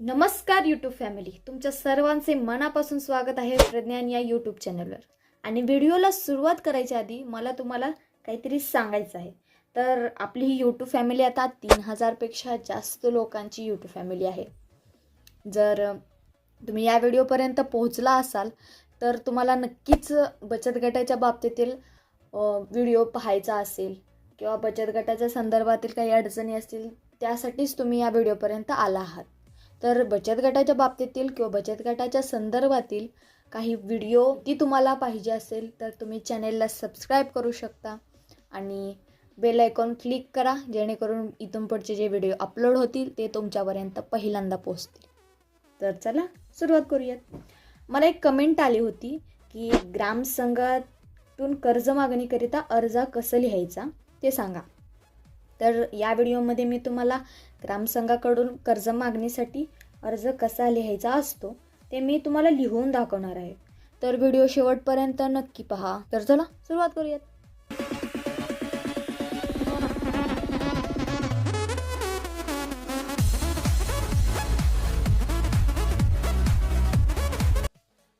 नमस्कार YouTube family तुमच्या सर्वांचे मनापासून स्वागत आहे प्रज्ञान या यूट्यूब चॅनलवर आणि व्हिडिओला सुरुवात करायच्या आधी मला तुम्हाला काहीतरी सांगायचं आहे. तर आपली ही यूट्यूब फॅमिली आता तीन हजारपेक्षा जास्त लोकांची यूट्यूब फॅमिली आहे. जर तुम्ही या व्हिडिओपर्यंत पोहोचला असाल तर तुम्हाला नक्कीच बचत गटाच्या बाबतीतील व्हिडिओ पाहायचा असेल किंवा बचत गटाच्या संदर्भातील काही अडचणी असतील त्यासाठीच तुम्ही या व्हिडिओपर्यंत आला आहात. तर बचत गटाच्या बाबतीतील किंवा बचत गटाच्या संदर्भातील काही व्हिडिओ ती तुम्हाला पाहिजे असेल तर तुम्ही चॅनेलला सबस्क्राईब करू शकता आणि बेल आयकॉन क्लिक करा जेणेकरून इथून पुढचे जे व्हिडिओ अपलोड होतील ते तुमच्यापर्यंत पहिल्यांदा पोचतील तर चला सुरुवात करूयात. मला एक कमेंट आली होती की ग्रामसंघातून कर्ज मागणीकरिता अर्ज कसं लिहायचा ते सांगा. तर या व्हिडिओमध्ये मी तुम्हाला ग्रामसंघाकडून कर्ज मागणीसाठी अर्ज कसा लिहायचा असतो ते मी तुम्हाला लिहून दाखवणार आहे. तर व्हिडिओ शेवटपर्यंत नक्की पहा. तर चला सुरुवात करूयात.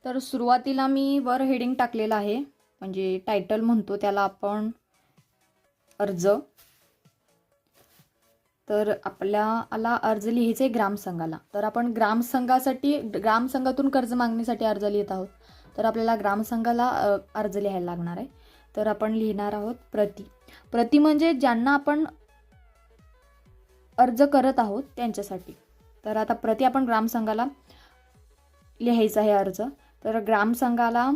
तर सुरुवातीला मी वर हेडिंग टाकलेलं आहे. म्हणजे टायटल म्हणतो त्याला आपण अर्ज. तर आपल्याला अर्ज लिहायचा आहे ग्रामसंघाला. तर आपण ग्रामसंघासाठी ग्रामसंघातून कर्ज मागणीसाठी अर्ज लिहित आहोत. तर आपल्याला ग्रामसंघाला अर्ज लिहायला लागणार आहे. तर आपण लिहिणार आहोत प्रति. प्रति म्हणजे ज्यांना आपण अर्ज करत आहोत त्यांच्यासाठी. तर आता प्रति आपण ग्रामसंघाला लिहायचं आहे अर्ज. तर ग्रामसंघाला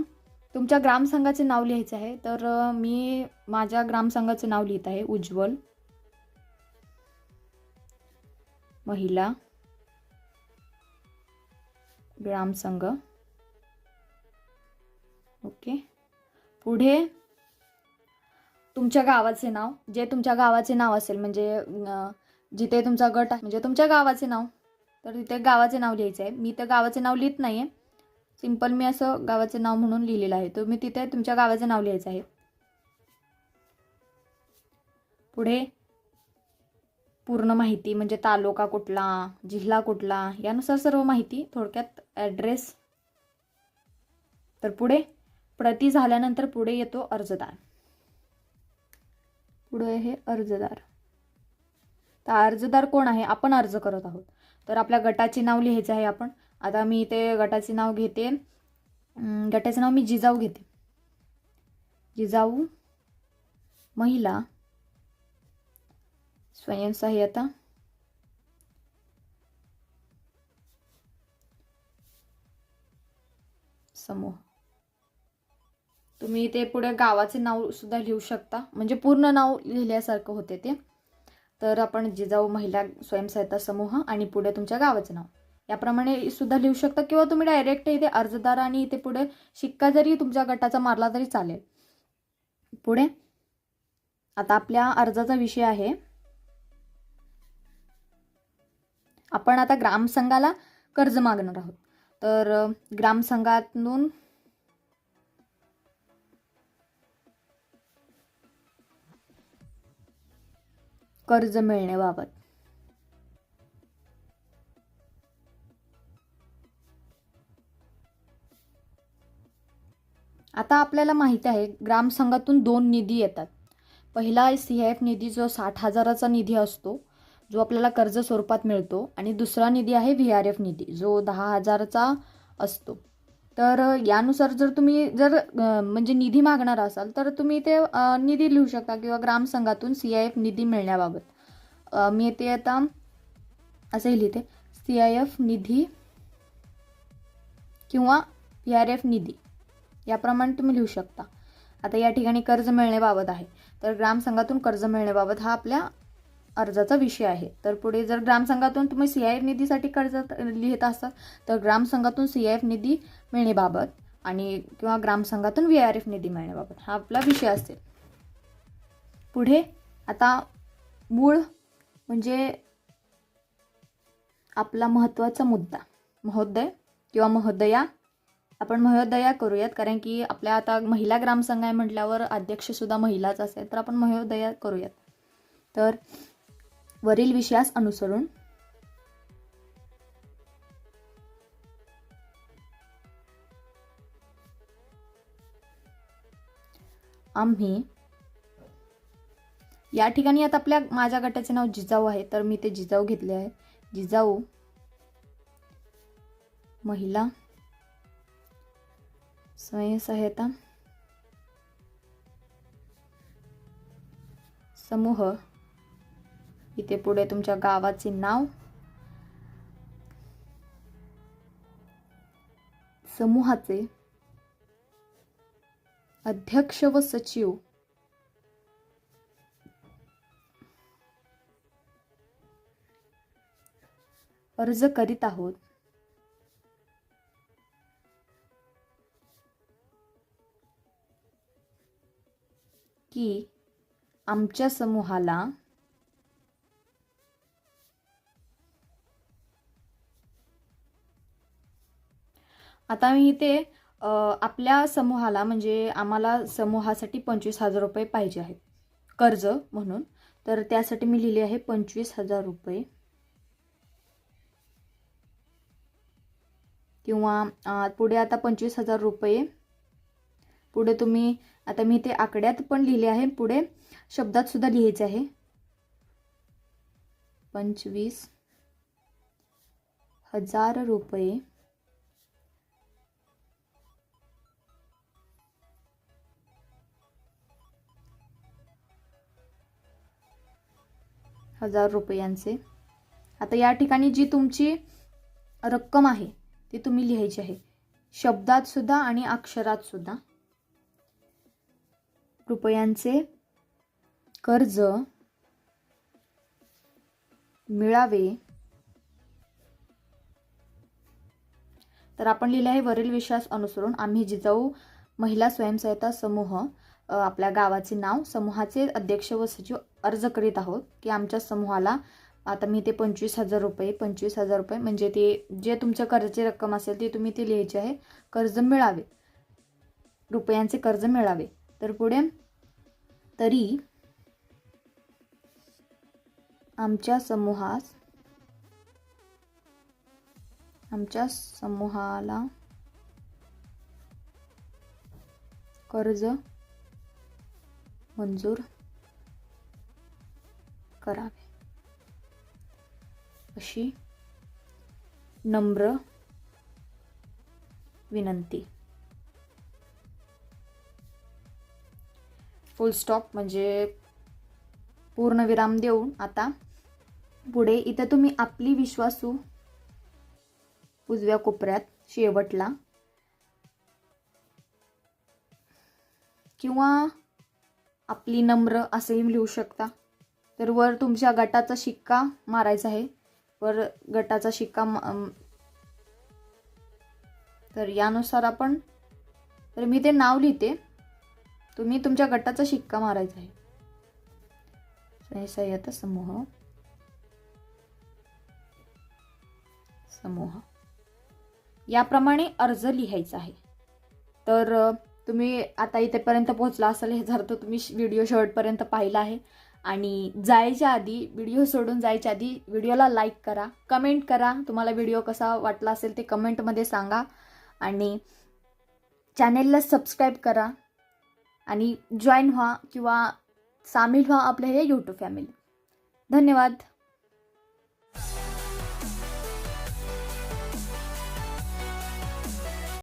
तुमच्या ग्रामसंघाचे नाव लिहायचं आहे. तर मी माझ्या ग्रामसंघाचे नाव लिहित आहे उज्ज्वल. महिला ग्रामसंघ ओके. पुढे तुमच्या गावाचे नाव. जे तुमच्या गावाचे नाव असेल म्हणजे जिथे तुमचा गट आहे म्हणजे तुमच्या गावाचे नाव. तर तिथे गावाचे नाव लिहायचं आहे मी तर गावाचे नाव लिहित नाही आहे सिंपल मी असं गावाचे नाव म्हणून लिहिलेलं आहे. तुम्ही तिथे तुमच्या गावाचे नाव लिहायचं आहे. पुढे पूर्ण माहिती म्हणजे तालुका कुठला जिल्हा कुठला यानुसार सर्व माहिती थोडक्यात ॲड्रेस तर पुढे प्रती झाल्यानंतर पुढे येतो अर्जदार. पुढे आहे अर्जदार. तर अर्जदार कोण आहे? आपण अर्ज करत आहोत. तर आपल्या गटाचे नाव लिहायचं आहे आपण. आता मी ते गटाचे नाव घेते. गटाचे नाव मी जिजाऊ घेते. जिजाऊ महिला स्वयंसहाय्यता समूह. तुम्ही ते पुढे गावाचे नाव सुद्धा लिहू शकता. म्हणजे पूर्ण नाव लिहिल्यासारखं होते ते. तर आपण जिजाऊ महिला स्वयंसहायता समूह आणि पुढे तुमच्या गावाचं नाव. याप्रमाणे सुद्धा लिहू शकता किंवा तुम्ही डायरेक्ट इथे अर्जदार आणि इथे पुढे शिक्का जरी तुमच्या गटाचा मारला तरी चालेल. पुढे. आता आपल्या अर्जाचा विषय आहे. आपण आता ग्रामसंघाला कर्ज मागणार आहोत. तर ग्रामसंघातून कर्ज मिळण्याबाबत. आता आपल्याला माहिती आहे ग्रामसंघातून दोन निधी येतात. पहिला सी एफ निधी जो साठ हजाराचा निधी असतो जो आपल्याला कर्ज स्वरूपात मिळतो आणि दुसरा निधी आहे व्ही आर एफ निधी जो दहा हजाराचा असतो. तर यानुसार जर तुम्ही जर म्हणजे निधी मागणार असाल तर तुम्ही ते निधी लिहू शकता किंवा ग्रामसंघातून सी आय एफ निधी मिळण्याबाबत. मी ते आता असंही लिहिते. सी आय एफ निधी किंवा व्ही आर एफ निधी याप्रमाणे तुम्ही लिहू शकता. आता या ठिकाणी कर्ज मिळण्याबाबत आहे. तर ग्रामसंघातून कर्ज मिळण्याबाबत हा आपल्या अर्जाचा विषय आहे. तर पुढे जर ग्रामसंघातून तुम्ही सी आय एफ निधीसाठी कर्ज लिहित असाल तर ग्रामसंघातून सी आय एफ निधी मिळण्याबाबत आणि किंवा ग्रामसंघातून व्ही आर एफ निधी मिळण्याबाबत हा आपला विषय असेल. पुढे आता मूळ म्हणजे आपला महत्त्वाचा मुद्दा महोदय किंवा महोदया. आपण महोदया करूयात कारण की आपल्या आता महिला ग्रामसंघ आहे म्हटल्यावर अध्यक्षसुद्धा महिलाच असेल तर आपण महोदया करूयात. तर वरील विषयास अनुसरून. आम्ही या ठिकाणी आता आपल्या माझ्या गटाचे नाव जिजाऊ आहे तर मी ते जिजाऊ घेतले आहे. जिजाऊ महिला स्वयंसहायता समूह इथे पुढे तुमच्या गावाचे नाव समूहाचे अध्यक्ष व सचिव अर्ज करीत आहोत. की आमच्या समूहाला आता मी इथे आपल्या समूहाला म्हणजे आम्हाला समूहासाठी पंचवीस हजार रुपये पाहिजे आहेत. कर्ज म्हणून. तर त्यासाठी मी लिहिले आहे पंचवीस हजार रुपये. किंवा पुढे आता पंचवीस हजार रुपये. पुढे तुम्ही आता मी ते आकड्यात पण लिहिले आहे. पुढे शब्दात सुद्धा लिहायचे आहे. पंचवीस हजार रुपये. हजार रुपयांचे. आता या ठिकाणी जी तुमची रक्कम आहे ती तुम्ही लिहायची आहे. शब्दात सुद्धा आणि अक्षरात सुद्धा. रुपयांचे कर्ज मिळावे. तर आपण लिहिले आहे वरील विश्वास अनुसरून आम्ही जिजाऊ महिला स्वयंसहायता समूह आपल्या गावाचे नाव समूहाचे अध्यक्ष व सचिव अर्ज करीत आहोत की आमच्या समूहाला आता मी ते पंचवीस हजार रुपये पंचवीस हजार रुपये म्हणजे ते जे तुमच्या कर्जाची रक्कम असेल ती तुम्ही ते लिहायची आहे. कर्ज मिळावे. रुपयांचे कर्ज मिळावे. तर पुढे तरी आमच्या समूहास आमच्या समूहाला कर्ज मंजूर करावे. अशी नम्र विनंती. फुल स्टॉप म्हणजे पूर्णविराम देऊन आता पुढे इथं तुम्ही आपली विश्वासू उजव्या कोपऱ्यात शेवटला किंवा आपली नम्र असंही लिहू शकता. तर वर तुमच्या गटाचा शिक्का मारायचा आहे. वर गटाचा शिक्का तर यानुसार आपण तर मी ते नाव लिहिते. तुम्ही तुमच्या गटाचा शिक्का मारायचा आहे. स्वयंसहाय्यता समूह. समूह. याप्रमाणे अर्ज लिहायचा आहे. तर तुम्ही आता इथेपर्यंत पोहोचला असाल ह्याचा अर्थ तुम्ही व्हिडिओ शेवटपर्यंत पाहिला आहे. आणि जायच्या आधी व्हिडिओ सोडून जायच्या आधी व्हिडिओला लाईक करा कमेंट करा. तुम्हाला व्हिडिओ कसा वाटला असेल ते कमेंटमध्ये सांगा. आणि चॅनेलला सबस्क्राईब करा. आणि जॉईन व्हा किंवा सामील व्हा आपल्या हे यूट्यूब फॅमिली धन्यवाद.